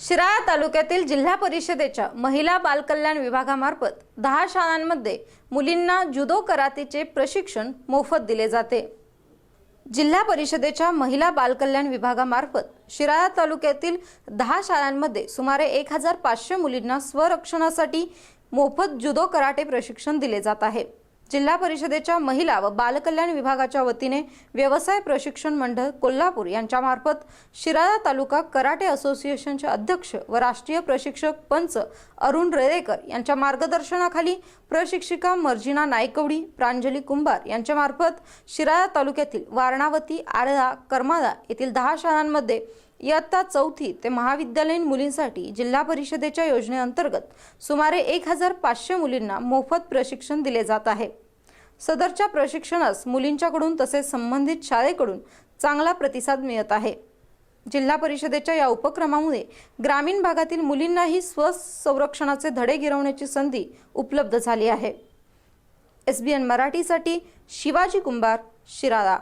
शिराळा तालुक्यातील जिल्हा परिषदेच्या महिला बालकल्याण विभागामार्फत दहा शाळांमध्ये मुलींना जुदो करातेचे प्रशिक्षण मोफत दिले जाते. जिल्हा परिषदेच्या महिला बालकल्याण विभागामार्फत शिराळा तालुक्यातील दहा शाळांमध्ये सुमारे एक हजार पाचशे मुलींना स्वरक्षणासाठी मोफत जुदो कराटे प्रशिक्षण दिले जात आहे. जिल्हा परिषदेच्या महिला व बालकल्याण विभागाच्या वतीने व्यवसाय प्रशिक्षण मंडळ कोल्हापूर यांच्यामार्फत शिराळा तालुका कराटे असोसिएशनचे अध्यक्ष व राष्ट्रीय प्रशिक्षक पंच अरुण रेडेकर यांच्या मार्गदर्शनाखाली प्रशिक्षिका मर्जिना नायकवडी प्रांजली कुंभार यांच्यामार्फत शिराळा तालुक्यातील वारणावती आरळा करमाळा येथील दहा शाळांमध्ये इयत्ता चौथी ते महाविद्यालयीन मुलींसाठी जिल्हा परिषदेच्या योजनेअंतर्गत सुमारे एक हजार पाचशे मुलींना मोफत प्रशिक्षण दिले जात आहे. सदरच्या प्रशिक्षणास मुलींच्याकडून तसेच संबंधित शाळेकडून चांगला प्रतिसाद मिळत आहे. जिल्हा परिषदेच्या या उपक्रमामुळे ग्रामीण भागातील मुलींनाही स्वसंरक्षणाचे धडे गिरवण्याची संधी उपलब्ध झाली आहे. एस बी एन मराठीसाठी शिवाजी कुंभार शिराळा.